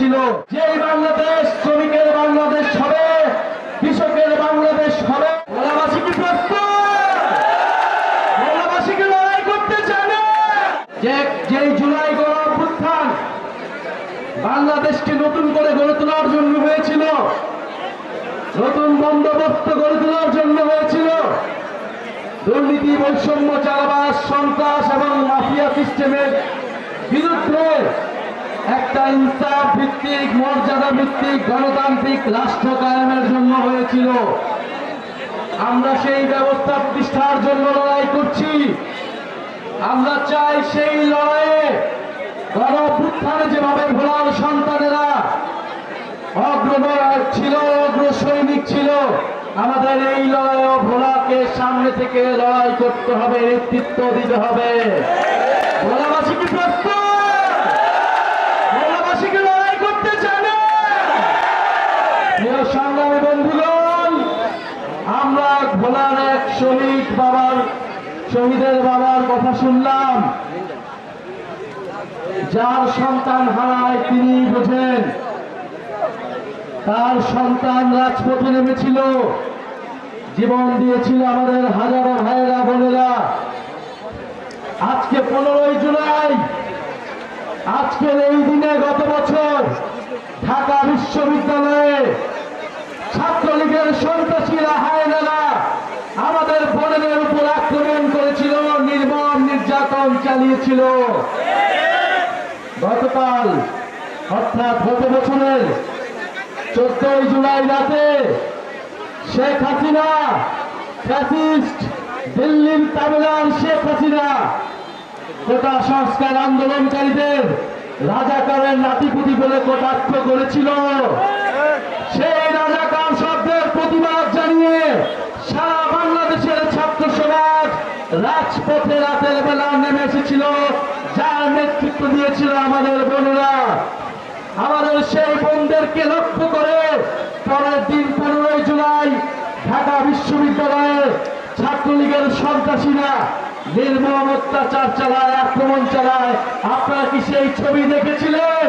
হয়েছিল যে বাংলাদেশ শ্রমিকের বাংলাদেশ হবে, কৃষকের বাংলাদেশ হবে। বাংলাদেশকে নতুন করে গড়ে তোলার জন্য হয়েছিল, নতুন বন্দোবস্ত গড়ে তোলার জন্য হয়েছিল, দুর্নীতি, বৈষম্য চালাবাস সন্ত্রাস এবং মাফিয়া সিস্টেমের একটা ইনসাফ ভিত্তিক, মর্যাদা ভিত্তিক, গণতান্ত্রিক রাষ্ট্র কায়েমের জন্য হয়েছিল। আমরা সেই ব্যবস্থা প্রতিষ্ঠার জন্য লড়াই করছি। আমরা চাই সেই লড়াইয়ে গণ অভ্যুত্থানে যেভাবে ভোলার সন্তানেরা অগ্রণয় ছিল অগ্র সৈনিক ছিল, আমাদের এই লড়াইও ভোলাকে সামনে থেকে লড়াই করতে হবে, নেতৃত্ব দিতে হবে। ভোলাবাসী কি প্রস্তুত ভোলাবাসী কি লড়াই করতে জানে প্রিয় সংগ্রামী বন্ধুগণ আমরা ভোলার এক শহীদ বাবার, শহীদের বাবার কথা শুনলাম। যার সন্তান হারায় তিনি বোঝেন। তার সন্তান রাজপথে নেমেছিল। জীবন দিয়েছিল আমাদের হাজারো ভাইয়েরা, বোনেরা। আজকে পনেরোই জুলাই, আজকের এই দিনে গত বছর ঢাকা বিশ্ববিদ্যালয়ে ছাত্রলীগের সন্ত্রাসীরা হায়নারা আমাদের বোনেদের উপর আক্রমণ করেছিল নির্মম নির্যাতন চালিয়েছিল গতকাল, অর্থাৎ গত বছরের চোদ্দই জুলাই রাতে শেখ হাসিনা ফ্যাসিস্ট দিল্লির তামিলার শেখ হাসিনা কোটা সংস্কার আন্দোলনকারীদের রাজাকারের নাতিপুতি বলে কটাক্ষ করেছিল সেই রাজাকার শব্দের প্রতিবাদ জানিয়ে সারা বাংলাদেশের ছাত্র সমাজ রাজপথে রাতের বেলা এসেছিল যার নেতৃত্ব দিয়েছিল আমাদের বোনেরা আমাদের সেই বোনদেরকে লক্ষ্য করে পরের দিন পনেরোই জুলাই ঢাকা বিশ্ববিদ্যালয়ে ছাত্রলীগের সন্ত্রাসীরা নির্মম অত্যাচার চালায়, আক্রমণ চালায়। আপনারা কি সেই ছবি দেখেছিলেন?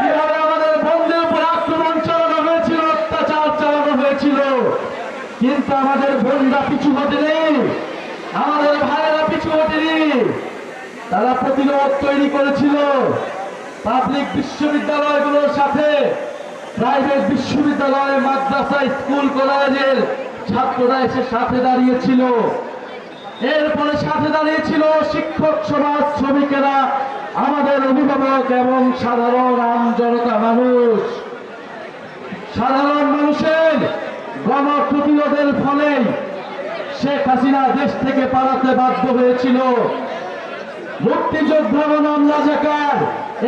কীভাবে আমাদের বন্ধের উপর আক্রমণ চালানো হয়েছিল, অত্যাচার চালানো হয়েছিল? কিন্তু আমাদের বোনরা পিছু হটেনি আমাদের ভাইয়েরা পিছু হটেনি তারা প্রতিরোধ তৈরি করেছিল। পাবলিক বিশ্ববিদ্যালয়গুলোর সাথে প্রাইভেট বিশ্ববিদ্যালয়, মাদ্রাসা, স্কুল, কলেজের ছাত্ররা এসে সাথে দাঁড়িয়েছিল। এরপরে সাথে দাঁড়িয়েছিল শিক্ষক, সমাজ শ্রমিকেরা, আমাদের অভিভাবক এবং সাধারণ আম জনতা মানুষ। সাধারণ মানুষের গণ প্রতিরোধের ফলে শেখ হাসিনা দেশ থেকে পালাতে বাধ্য হয়েছিল। মুক্তিযোদ্ধা বনাম রাজাকার।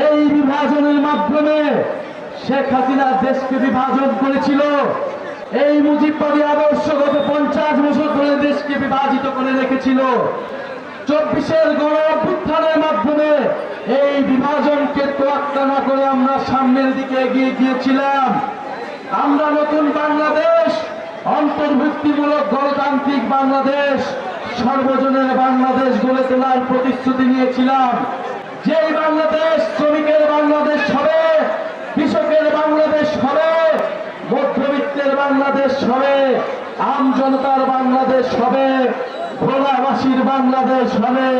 এই বিভাজনের মাধ্যমে শেখ হাসিনা দেশকে বিভাজন করেছিল। এই মুজিববাদী আদর্শ গত পঞ্চাশ বছর ধরে দেশকে বিভাজিত করে রেখেছিল। চব্বিশের গণ অভ্যুত্থানের মাধ্যমে এই বিভাজনকে তোয়াক্কা না করে আমরা সামনের দিকে এগিয়ে গিয়েছিলাম। আমরা নতুন বাংলাদেশ অন্তর্ভুক্তিমূলক গণতান্ত্রিক বাংলাদেশ, সর্বজনের বাংলাদেশ গড়ে তোলার প্রতিশ্রুতি নিয়েছিলাম। যেই বাংলাদেশ শ্রমিকের বাংলাদেশ হবে, কৃষকের বাংলাদেশ হবে, মধ্যবিত্তের বাংলাদেশ হবে, আম জনতার বাংলাদেশ হবে, ভোলাবাসীর বাংলাদেশ হবে।